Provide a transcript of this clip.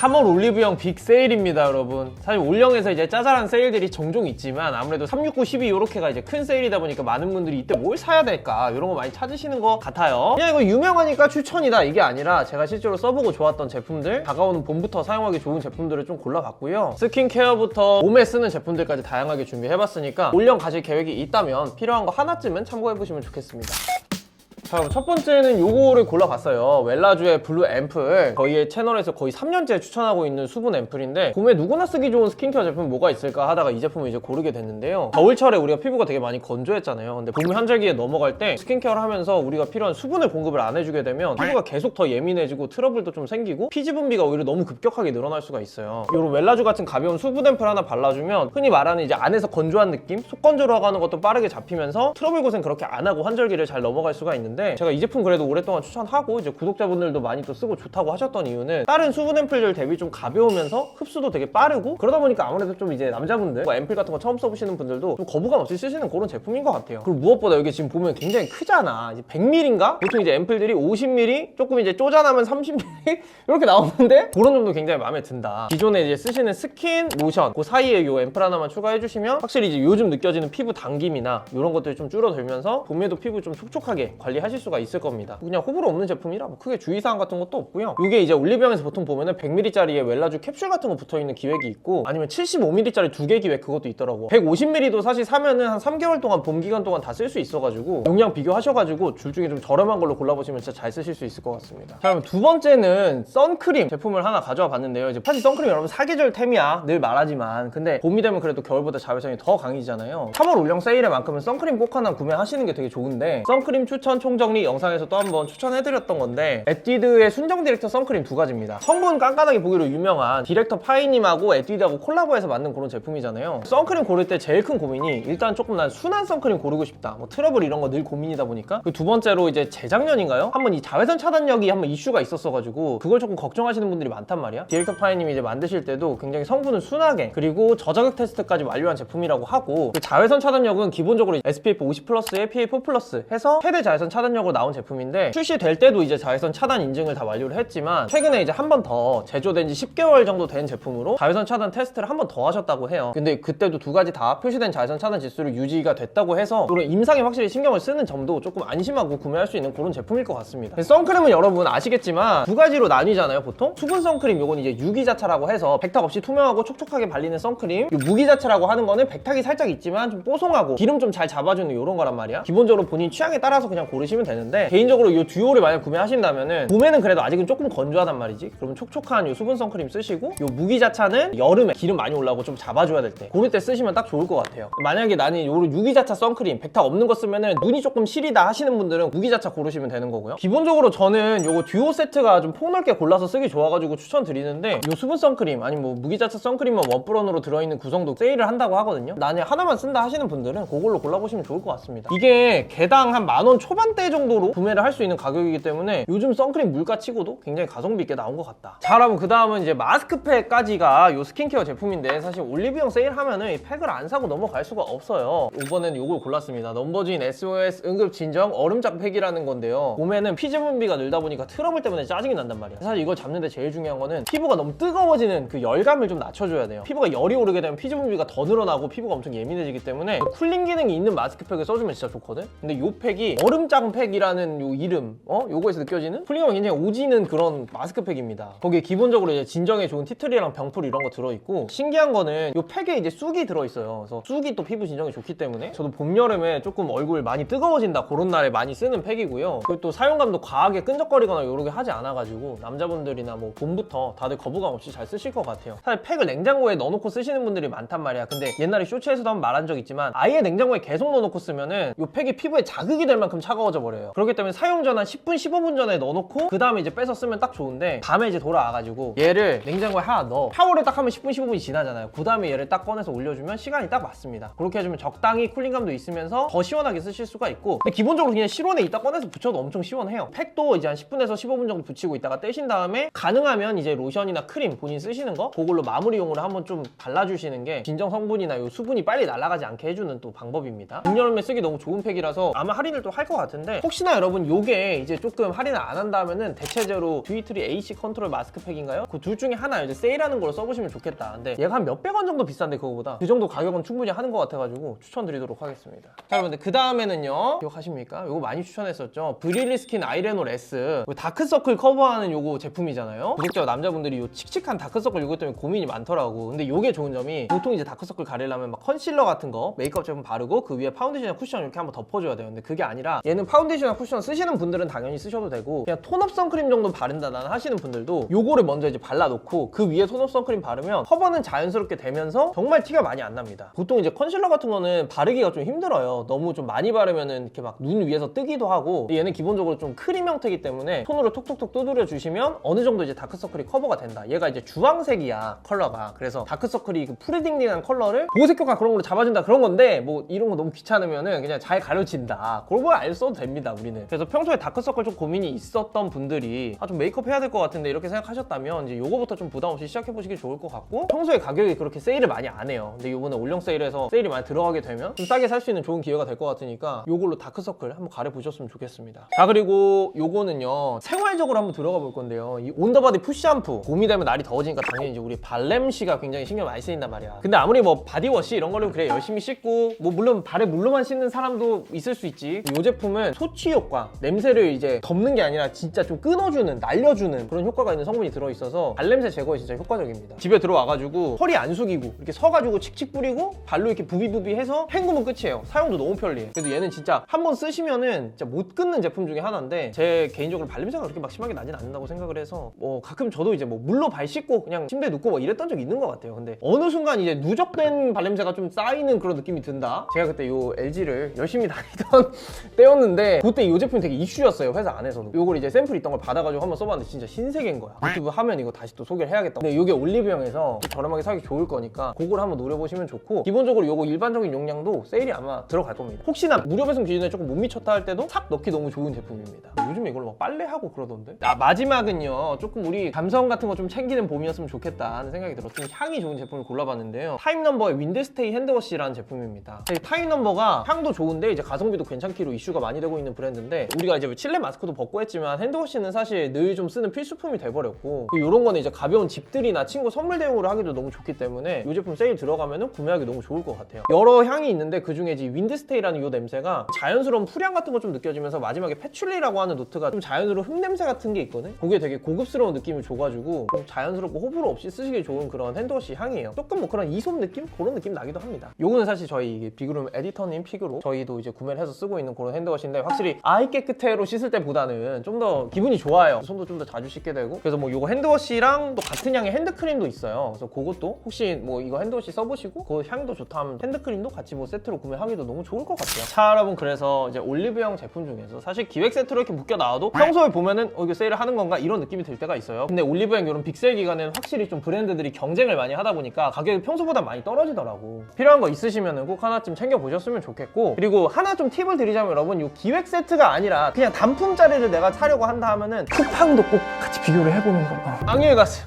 3월 올리브영 빅 세일입니다, 여러분. 사실 올영에서 이제 짜잘한 세일들이 종종 있지만 아무래도 369, 12 이렇게가 이제 큰 세일이다 보니까 많은 분들이 이때 뭘 사야 될까 이런 거 많이 찾으시는 것 같아요. 그냥 이거 유명하니까 추천이다 이게 아니라 제가 실제로 써보고 좋았던 제품들 다가오는 봄부터 사용하기 좋은 제품들을 좀 골라봤고요. 스킨케어부터 몸에 쓰는 제품들까지 다양하게 준비해봤으니까 올영 가실 계획이 있다면 필요한 거 하나쯤은 참고해보시면 좋겠습니다. 자, 첫 번째는 요거를 골라봤어요. 웰라주의 블루 앰플. 저희의 채널에서 거의 3년째 추천하고 있는 수분 앰플인데 봄에 누구나 쓰기 좋은 스킨케어 제품 뭐가 있을까 하다가 이 제품을 이제 고르게 됐는데요. 겨울철에 우리가 피부가 되게 많이 건조했잖아요. 근데 봄 한절기에 넘어갈 때 스킨케어를 하면서 우리가 필요한 수분을 공급을 안 해주게 되면 피부가 계속 더 예민해지고 트러블도 좀 생기고 피지 분비가 오히려 너무 급격하게 늘어날 수가 있어요. 요런 웰라주 같은 가벼운 수분 앰플 하나 발라주면 흔히 말하는 이제 안에서 건조한 느낌? 속 건조로 가는 것도 빠르게 잡히면서 트러블 고생 그렇게 안 하고 환절기를 잘 넘어갈 수가 있는데 제가 이 제품 그래도 오랫동안 추천하고 이제 구독자분들도 많이 또 쓰고 좋다고 하셨던 이유는 다른 수분 앰플들 대비 좀 가벼우면서 흡수도 되게 빠르고 그러다 보니까 아무래도 좀 이제 남자분들 뭐 앰플 같은 거 처음 써보시는 분들도 좀 거부감 없이 쓰시는 그런 제품인 것 같아요. 그리고 무엇보다 여기 지금 보면 굉장히 크잖아. 이제 100ml인가? 보통 이제 앰플들이 50ml 조금 이제 쪼잔하면 30ml 이렇게 나오는데 그런 점도 굉장히 마음에 든다. 기존에 이제 쓰시는 스킨, 로션 그 사이에 요 앰플 하나만 추가해 주시면 확실히 이제 요즘 느껴지는 피부 당김이나 이런 것들이 좀 줄어들면서 봄에도 피부 좀 촉촉하게 관리 하실 수가 있을 겁니다. 그냥 호불호 없는 제품이라 뭐 크게 주의사항 같은 것도 없고요. 이게 이제 올리브영에서 보통 보면은 100ml짜리에 웰라주 캡슐 같은 거 붙어있는 기획이 있고 아니면 75ml짜리 두 개 기획 그것도 있더라고 150ml도 사실 사면은 한 3개월 동안 봄 기간 동안 다 쓸 수 있어가지고 용량 비교하셔가지고 둘 중에 좀 저렴한 걸로 골라보시면 진짜 잘 쓰실 수 있을 것 같습니다. 자 그럼 두 번째는 선크림 제품을 하나 가져와 봤는데요. 이제 사실 선크림 여러분 사계절 템이야. 늘 말하지만. 근데 봄이 되면 그래도 겨울보다 자외선이 더 강해지잖아요. 3월 올영 세일에 만큼은 선크림 꼭 하나 구매하시는 게 되게 좋은데 선크림 추천 총 정리 영상에서 또 한번 추천해드렸던 건데 에뛰드의 순정 디렉터 선크림 두 가지입니다. 성분 깐깐하게 보기로 유명한 디렉터 파이님하고 에뛰드하고 콜라보해서 만든 그런 제품이잖아요. 선크림 고를 때 제일 큰 고민이 일단 조금 난 순한 선크림 고르고 싶다. 뭐 트러블 이런 거 늘 고민이다 보니까. 그 두 번째로 이제 재작년인가요? 한번 이 자외선 차단력이 한번 이슈가 있었어가지고 그걸 조금 걱정하시는 분들이 많단 말이야. 디렉터 파이님이 이제 만드실 때도 굉장히 성분을 순하게 그리고 저자극 테스트까지 완료한 제품이라고 하고 그 자외선 차단력은 기본적으로 SPF 50 플러스에 PA4 플러스 해서 최대 자외선 차단 력으로 나온 제품인데 출시될 때도 이제 자외선 차단 인증을 다 완료를 했지만 최근에 이제 한 번 더 제조된 지 10개월 정도 된 제품으로 자외선 차단 테스트를 한 번 더 하셨다고 해요. 근데 그때도 두 가지 다 표시된 자외선 차단 지수를 유지가 됐다고 해서 그런 임상에 확실히 신경을 쓰는 점도 조금 안심하고 구매할 수 있는 그런 제품일 것 같습니다. 선크림은 여러분 아시겠지만 두 가지로 나뉘잖아요, 보통. 수분 선크림 요건 이제 유기자차라고 해서 백탁 없이 투명하고 촉촉하게 발리는 선크림. 요 무기자차라고 하는 거는 백탁이 살짝 있지만 좀 뽀송하고 기름 좀 잘 잡아주는 이런 거란 말이야. 기본적으로 본인 취향에 따라서 그냥 고르시면 되는데 개인적으로 이 듀오를 만약 구매하신다면은 봄에는 그래도 아직은 조금 건조하단 말이지. 그럼 촉촉한 요 수분 선크림 쓰시고 요 무기자차는 여름에 기름 많이 올라오고 좀 잡아줘야 될 때 그럴 때 쓰시면 딱 좋을 것 같아요. 만약에 나는 요 유기자차 선크림 백탁 없는 거 쓰면은 눈이 조금 시리다 하시는 분들은 무기자차 고르시면 되는 거고요. 기본적으로 저는 요거 듀오 세트가 좀 폭넓게 골라서 쓰기 좋아가지고 추천드리는데 요 수분 선크림 아니면 뭐 무기자차 선크림만 원프런으로 들어있는 구성도 세일을 한다고 하거든요. 나는 하나만 쓴다 하시는 분들은 그걸로 골라보시면 좋을 것 같습니다. 이게 개당 한 만 원 초반대 정도로 구매를 할 수 있는 가격이기 때문에 요즘 선크림 물가 치고도 굉장히 가성비 있게 나온 것 같다. 자, 그러면 그 다음은 이제 마스크팩까지가 요 스킨케어 제품인데 사실 올리브영 세일하면은 이 팩을 안 사고 넘어갈 수가 없어요. 이번에는 요걸 골랐습니다. 넘버진 SOS 응급 진정 얼음장 팩이라는 건데요. 봄에는 피지 분비가 늘다 보니까 트러블 때문에 짜증이 난단 말이야. 사실 이걸 잡는데 제일 중요한 거는 피부가 너무 뜨거워지는 그 열감을 좀 낮춰줘야 돼요. 피부가 열이 오르게 되면 피지 분비가 더 늘어나고 피부가 엄청 예민해지기 때문에 쿨링 기능이 있는 마스크팩을 써주면 진짜 좋거든. 근데 요 팩이 얼음 장 팩이라는 요 이름, 어? 요거에서 느껴지는 쿨링감이 굉장히 오지는 그런 마스크팩입니다. 거기에 기본적으로 이제 진정에 좋은 티트리랑 병풀 이런 거 들어있고 신기한 거는 요 팩에 이제 쑥이 들어있어요. 그래서 쑥이 또 피부 진정에 좋기 때문에 저도 봄 여름에 조금 얼굴 많이 뜨거워진다 그런 날에 많이 쓰는 팩이고요. 그리고 또 사용감도 과하게 끈적거리거나 요렇게 하지 않아가지고 남자분들이나 뭐 봄부터 다들 거부감 없이 잘 쓰실 것 같아요. 사실 팩을 냉장고에 넣어놓고 쓰시는 분들이 많단 말이야. 근데 옛날에 쇼츠에서도 한번 말한 적 있지만 아예 냉장고에 계속 넣어놓고 쓰면은 요 팩이 피부에 자극이 될 만큼 차가워져 버려요. 그렇기 때문에 사용 전한 10분 15분 전에 넣어놓고 그 다음에 이제 빼서 쓰면 딱 좋은데 밤에 이제 돌아와가지고 얘를 냉장고에 하나 넣어 샤워를 딱 하면 10분 15분이 지나잖아요. 그 다음에 얘를 딱 꺼내서 올려주면 시간이 딱 맞습니다. 그렇게 해주면 적당히 쿨링감도 있으면서 더 시원하게 쓰실 수가 있고 근데 기본적으로 그냥 실온에 있다 꺼내서 붙여도 엄청 시원해요. 팩도 이제 한 10분에서 15분 정도 붙이고 있다가 떼신 다음에 가능하면 이제 로션이나 크림 본인 쓰시는 거 그걸로 마무리용으로 한번 좀 발라주시는 게 진정 성분이나 요 수분이 빨리 날아가지 않게 해주는 또 방법입니다. 봄여름에 쓰기 너무 좋은 팩이라서 아마 할인을 또 할 것 같은데 하는데 혹시나 여러분 요게 이제 조금 할인을 안 한다면은 대체적으로 듀이트리 AC 컨트롤 마스크팩인가요? 그 둘 중에 하나 이제 세일하는 걸로 써보시면 좋겠다. 근데 얘가 한 몇백 원 정도 비싼데 그거보다 그 정도 가격은 충분히 하는 것 같아가지고 추천드리도록 하겠습니다. 자 여러분들 그 다음에는요 기억하십니까? 요거 많이 추천했었죠. 브릴리 스킨 아이레노 레스 요 다크서클 커버하는 요거 제품이잖아요. 구독자 남자분들이 요 칙칙한 다크서클 요거 때문에 고민이 많더라고. 근데 요게 좋은 점이 보통 이제 다크서클 가리려면 막 컨실러 같은 거 메이크업 제품 바르고 그 위에 파운데이션 쿠션 이렇게 한번 덮어줘야 돼요. 근데 그게 아니라 얘는 파운데이션 쿠션 쓰시는 분들은 당연히 쓰셔도 되고 그냥 톤업 선크림 정도 바른다 나는 하시는 분들도 요거를 먼저 이제 발라놓고 그 위에 톤업 선크림 바르면 커버는 자연스럽게 되면서 정말 티가 많이 안 납니다. 보통 이제 컨실러 같은 거는 바르기가 좀 힘들어요. 너무 좀 많이 바르면은 이렇게 막 눈 위에서 뜨기도 하고 얘는 기본적으로 좀 크림 형태이기 때문에 손으로 톡톡톡 두드려 주시면 어느 정도 이제 다크서클이 커버가 된다. 얘가 이제 주황색이야 컬러가. 그래서 다크서클이 그 푸르딩딩한 컬러를 보색 효과 그런 걸로 잡아준다 그런 건데 뭐 이런 거 너무 귀찮으면은 그냥 잘 가려진다. 그런 거안 써도 됩니다 우리는. 그래서 평소에 다크서클 좀 고민이 있었던 분들이 아 좀 메이크업 해야 될 것 같은데 이렇게 생각하셨다면 이제 요거부터 좀 부담 없이 시작해 보시기 좋을 것 같고 평소에 가격이 그렇게 세일을 많이 안 해요. 근데 요번에 올영 세일에서 세일이 많이 들어가게 되면 좀 싸게 살 수 있는 좋은 기회가 될 것 같으니까 요걸로 다크서클 한번 가려 보셨으면 좋겠습니다. 자 그리고 요거는요 생활적으로 한번 들어가 볼 건데요. 이 온더바디 푸시 샴푸 봄이 되면 날이 더워지니까 당연히 이제 우리 발냄씨가 굉장히 신경 많이 쓰인단 말이야. 근데 아무리 뭐 바디워시 이런 거를 그래 열심히 씻고 뭐 물론 발에 물로만 씻는 사람도 있을 수 있지. 이 제품은 소취 효과, 냄새를 이제 덮는 게 아니라 진짜 좀 끊어주는, 날려주는 그런 효과가 있는 성분이 들어있어서 발냄새 제거에 진짜 효과적입니다. 집에 들어와가지고 허리 안 숙이고 이렇게 서가지고 칙칙 뿌리고 발로 이렇게 부비부비 해서 헹구면 끝이에요. 사용도 너무 편리해. 그래서 얘는 진짜 한 번 쓰시면은 진짜 못 끊는 제품 중에 하나인데 제 개인적으로 발냄새가 그렇게 막 심하게 나진 않는다고 생각을 해서 뭐 가끔 저도 이제 뭐 물로 발 씻고 그냥 침대에 눕고 뭐 이랬던 적이 있는 것 같아요. 근데 어느 순간 이제 누적된 발냄새가 좀 쌓이는 그런 느낌이 든다. 제가 그때 요 LG를 열심히 다니던 때였는데 그때 이 제품이 되게 이슈였어요. 회사 안에서도. 요걸 이제 샘플 있던 걸 받아가지고 한번 써봤는데 진짜 신세계인 거야. 유튜브 하면 이거 다시 또 소개를 해야겠다. 근데 이게 올리브영에서 저렴하게 사기 좋을 거니까 그걸 한번 노려보시면 좋고 기본적으로 요거 일반적인 용량도 세일이 아마 들어갈 겁니다. 혹시나 무료 배송 기준에 조금 못 미쳤다 할 때도 싹 넣기 너무 좋은 제품입니다. 요즘에 이걸로 막 빨래하고 그러던데. 아 마지막은요. 조금 우리 감성 같은 거 좀 챙기는 봄이었으면 좋겠다 하는 생각이 들어. 좀 향이 좋은 제품을 골라봤는데요. 타임 넘버의 윈드스테이 핸드워시라는 제품입니다. 이 타임 넘버가 향도 좋은데 이제 가성비도 괜찮기로 이슈가 많이 되고 있는 브랜드인데 우리가 이제 칠레 마스크도 벗고 했지만 핸드워시는 사실 늘 좀 쓰는 필수품이 돼버렸고 이런 거는 이제 가벼운 집들이나 친구 선물 대용으로 하기도 너무 좋기 때문에 이 제품 세일 들어가면 구매하기 너무 좋을 것 같아요. 여러 향이 있는데 그 중에 이제 윈드스테이라는 이 냄새가 자연스러운 풀향 같은 거 좀 느껴지면서 마지막에 패출리라고 하는 노트가 좀 자연스러운 흙냄새 같은 게 있거든. 그게 되게 고급스러운 느낌을 줘가지고 좀 자연스럽고 호불호 없이 쓰시기 좋은 그런 핸드워시 향이에요. 조금 뭐 그런 이솝 느낌 그런 느낌 나기도 합니다. 요거는 사실 저희 비그룸 에디터님 픽으로 저희도 이제 구매를 해서 쓰고 있는 그런 핸드워시인데 확실히 아이 깨끗해로 씻을 때보다는 좀 더 기분이 좋아요. 손도 좀 더 자주 씻게 되고 그래서 뭐 요거 핸드워시랑 또 같은 향의 핸드크림도 있어요. 그래서 그것도 혹시 뭐 이거 핸드워시 써보시고 그 향도 좋다 하면 핸드크림도 같이 뭐 세트로 구매하기도 너무 좋을 것 같아요. 자 여러분 그래서 이제 올리브영 제품 중에서 사실 기획 세트로 이렇게 묶여 나와도 평소에 보면은 어 이거 세일을 하는 건가 이런 느낌이 들 때가 있어요. 근데 올리브영 이런 빅세일 기간에는 확실히 좀 브랜드들이 경쟁을 많이 하다 보니까 가격이 평소보다 많이 떨어지더라고. 필요한 거 있으시면은 꼭 하나쯤 챙겨 보셨으면 좋겠고 그리고 하나 좀 팁을 드리자면 여러분 이 기획 세트가 아니라 그냥 단품짜리를 내가 사려고 한다 하면은 쿠팡도 꼭 같이 비교를 해보는 거. 안녕히 가세요.